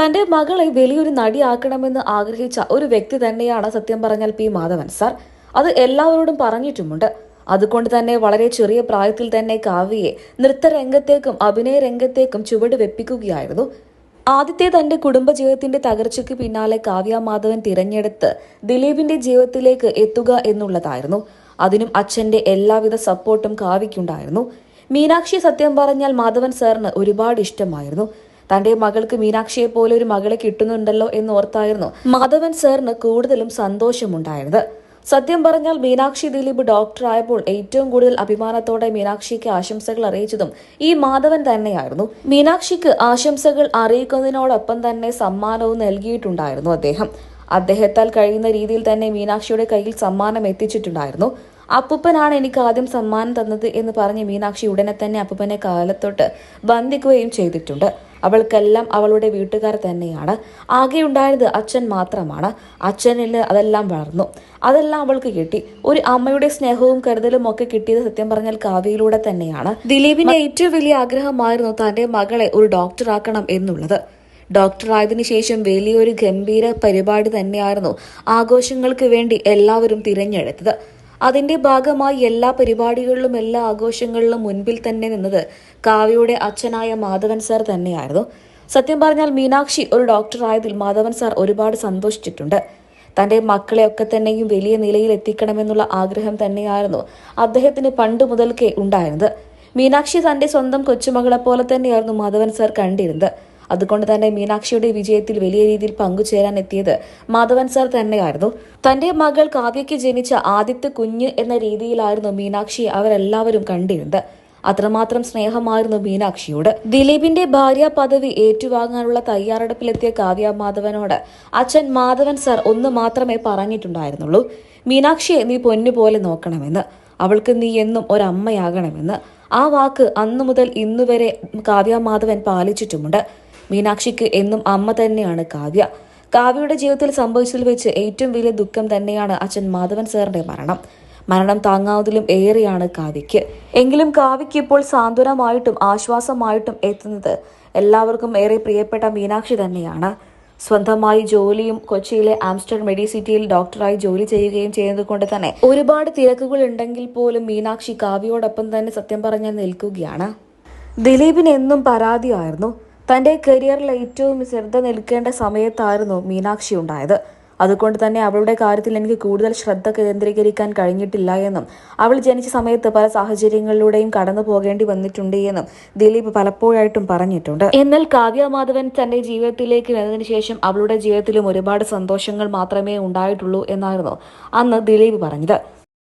തന്റെ മകളെ വലിയൊരു നടിയാക്കണമെന്ന് ആഗ്രഹിച്ച ഒരു വ്യക്തി തന്നെയാണ് സത്യം പറഞ്ഞാൽ പി മാധവൻ സാർ. അത് എല്ലാവരോടും പറഞ്ഞിട്ടുമുണ്ട്. അതുകൊണ്ട് തന്നെ വളരെ ചെറിയ പ്രായത്തിൽ തന്നെ കാവ്യയെ നൃത്തരംഗത്തേക്കും അഭിനയ രംഗത്തേക്കും ചുവട് വെപ്പിക്കുകയായിരുന്നു. ആദ്യത്തെ തന്റെ കുടുംബജീവിതത്തിന്റെ തകർച്ചയ്ക്ക് പിന്നാലെ കാവ്യ മാധവൻ തിരഞ്ഞെടുത്ത് ദിലീപിന്റെ ജീവിതത്തിലേക്ക് എത്തുക എന്നുള്ളതായിരുന്നു. അതിനും അച്ഛന്റെ എല്ലാവിധ സപ്പോർട്ടും കാവ്യയ്ക്കുണ്ടായിരുന്നു. മീനാക്ഷി സത്യം പറഞ്ഞാൽ മാധവൻ സാറിന് ഒരുപാട് ഇഷ്ടമായിരുന്നു. തന്റെ മകൾക്ക് മീനാക്ഷിയെ പോലെ ഒരു മകളെ കിട്ടുന്നുണ്ടല്ലോ എന്ന് ഓർത്തായിരുന്നു മാധവൻ സാറിന് കൂടുതലും സന്തോഷമുണ്ടായിരുന്നത്. സത്യം പറഞ്ഞാൽ മീനാക്ഷി ദിലീപ് ഡോക്ടറായപ്പോൾ ഏറ്റവും കൂടുതൽ അഭിമാനത്തോടെ മീനാക്ഷിക്ക് ആശംസകൾ അറിയിച്ചതും ഈ മാധവൻ തന്നെയായിരുന്നു. മീനാക്ഷിക്ക് ആശംസകൾ അറിയിക്കുന്നതിനോടൊപ്പം തന്നെ സമ്മാനവും നൽകിയിട്ടുണ്ടായിരുന്നു അദ്ദേഹം. അദ്ദേഹത്താൽ കഴിയുന്ന രീതിയിൽ തന്നെ മീനാക്ഷിയുടെ കയ്യിൽ സമ്മാനം എത്തിച്ചിട്ടുണ്ടായിരുന്നു. അപ്പൂപ്പനാണ് എനിക്ക് ആദ്യം സമ്മാനം തന്നത് എന്ന് പറഞ്ഞ് മീനാക്ഷി ഉടനെ തന്നെ അപ്പൂപ്പനെ കാലത്തൊട്ട് ബന്ധിക്കുകയും ചെയ്തിട്ടുണ്ട്. അവൾക്കെല്ലാം അവളുടെ വീട്ടുകാർ തന്നെയാണ്. ആകെ ഉണ്ടായത് അച്ഛൻ മാത്രമാണ്. അച്ഛനിൽ അതെല്ലാം വളർന്നു. അതെല്ലാം അവൾക്ക് കിട്ടി. ഒരു അമ്മയുടെ സ്നേഹവും കരുതലും ഒക്കെ കിട്ടിയത് സത്യം പറഞ്ഞാൽ കാവ്യയിലൂടെ തന്നെയാണ്. ദിലീപിന്റെ ഏറ്റവും വലിയ ആഗ്രഹമായിരുന്നു തന്റെ മകളെ ഒരു ഡോക്ടറാക്കണം എന്നുള്ളത്. ഡോക്ടറായതിനു ശേഷം വലിയൊരു ഗംഭീര പരിപാടി തന്നെയായിരുന്നു ആഘോഷങ്ങൾക്ക് വേണ്ടി എല്ലാവരും തിരഞ്ഞെടുത്തത്. അതിന്റെ ഭാഗമായി എല്ലാ പരിപാടികളിലും എല്ലാ ആഘോഷങ്ങളിലും മുൻപിൽ തന്നെ നിന്നത് കാവ്യയുടെ അച്ഛനായ മാധവൻ സാർ തന്നെയായിരുന്നു. സത്യം പറഞ്ഞാൽ മീനാക്ഷി ഒരു ഡോക്ടറായതിൽ മാധവൻ സാർ ഒരുപാട് സന്തോഷിച്ചിട്ടുണ്ട്. തന്റെ മക്കളെയൊക്കെ തന്നെയും വലിയ നിലയിൽ എത്തിക്കണമെന്നുള്ള ആഗ്രഹം തന്നെയായിരുന്നു അദ്ദേഹത്തിന് പണ്ട് മുതൽക്കേ ഉണ്ടായിരുന്നത്. മീനാക്ഷി തന്റെ സ്വന്തം കൊച്ചുമകളെ പോലെ തന്നെയായിരുന്നു മാധവൻ സാർ കണ്ടിരുന്നത്. അതുകൊണ്ട് തന്നെ മീനാക്ഷിയുടെ വിജയത്തിൽ വലിയ രീതിയിൽ പങ്കുചേരാൻ എത്തിയത് മാധവൻ സാർ തന്നെയായിരുന്നു. തന്റെ മകൾ കാവ്യയ്ക്ക് ജനിച്ച ആദ്യത്തെ കുഞ്ഞ് എന്ന രീതിയിലായിരുന്നു മീനാക്ഷി അവരെല്ലാവരും കണ്ടിരുന്നത്. അത്രമാത്രം സ്നേഹമായിരുന്നു മീനാക്ഷിയോട്. ദിലീപിന്റെ ഭാര്യ പദവി ഏറ്റുവാങ്ങാനുള്ള തയ്യാറെടുപ്പിലെത്തിയ കാവ്യ മാധവനോട് അച്ഛൻ മാധവൻ സാർ ഒന്ന് മാത്രമേ പറഞ്ഞിട്ടുണ്ടായിരുന്നുള്ളൂ. മീനാക്ഷിയെ നീ പൊന്നുപോലെ നോക്കണമെന്ന് അവൾക്ക് നീ എന്നും ഒരമ്മയാകണമെന്ന് ആ വാക്ക് അന്നു മുതൽ ഇന്നുവരെ കാവ്യ മാധവൻ പാലിച്ചിട്ടുമുണ്ട്. മീനാക്ഷിക്ക് എന്നും അമ്മ തന്നെയാണ് കാവ്യ. കാവ്യയുടെ ജീവിതത്തിൽ സംഭവിച്ചതിൽ വെച്ച് ഏറ്റവും വലിയ ദുഃഖം തന്നെയാണ് അച്ഛൻ മാധവൻ സാറിന്റെ മരണം. മരണം താങ്ങാവുന്നതിലും ഏറെയാണ് കാവ്യയ്ക്ക്. എങ്കിലും കാവ്യയ്ക്ക് ഇപ്പോൾ സാന്ത്വനമായിട്ടും ആശ്വാസമായിട്ടും എത്തുന്നത് എല്ലാവർക്കും ഏറെ പ്രിയപ്പെട്ട മീനാക്ഷി തന്നെയാണ്. സ്വന്തമായി ജോലിയും കൊച്ചിയിലെ ആംസ്റ്റർ മെഡിസിറ്റിയിൽ ഡോക്ടറായി ജോലി ചെയ്യുകയും ചെയ്യുന്നത് കൊണ്ട് തന്നെ ഒരുപാട് തിരക്കുകൾ ഉണ്ടെങ്കിൽ പോലും മീനാക്ഷി കാവ്യയോടൊപ്പം തന്നെ സത്യം പറഞ്ഞാൽ നിൽക്കുകയാണ്. ദിലീപിന് എന്നും പരാതിയായിരുന്നു. തന്റെ കരിയറിൽ ഏറ്റവും ശ്രദ്ധ നിൽക്കേണ്ട സമയത്തായിരുന്നു മീനാക്ഷി ഉണ്ടായത്. അതുകൊണ്ട് തന്നെ അവളുടെ കാര്യത്തിൽ എനിക്ക് കൂടുതൽ ശ്രദ്ധ കേന്ദ്രീകരിക്കാൻ കഴിഞ്ഞിട്ടില്ല എന്നും അവൾ ജനിച്ച സമയത്ത് പല സാഹചര്യങ്ങളിലൂടെയും കടന്നു പോകേണ്ടി വന്നിട്ടുണ്ട് എന്നും ദിലീപ് പലപ്പോഴായിട്ടും പറഞ്ഞിട്ടുണ്ട്. എന്നാൽ കാവ്യ മാധവൻ തന്റെ ജീവിതത്തിലേക്ക് വന്നതിന് ശേഷം അവളുടെ ജീവിതത്തിലും ഒരുപാട് സന്തോഷങ്ങൾ മാത്രമേ ഉണ്ടായിട്ടുള്ളൂ എന്നായിരുന്നു അന്ന് ദിലീപ് പറഞ്ഞത്.